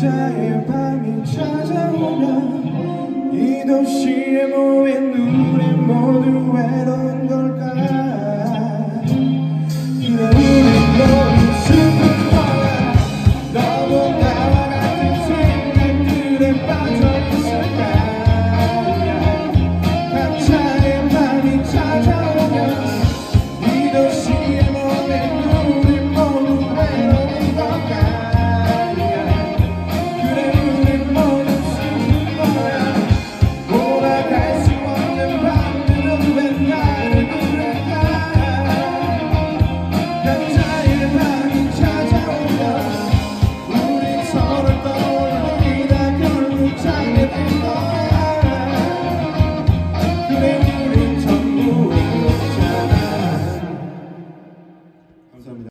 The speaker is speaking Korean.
혼자의 밤이 찾아오면 이 도시에 모인 우리 모두 외로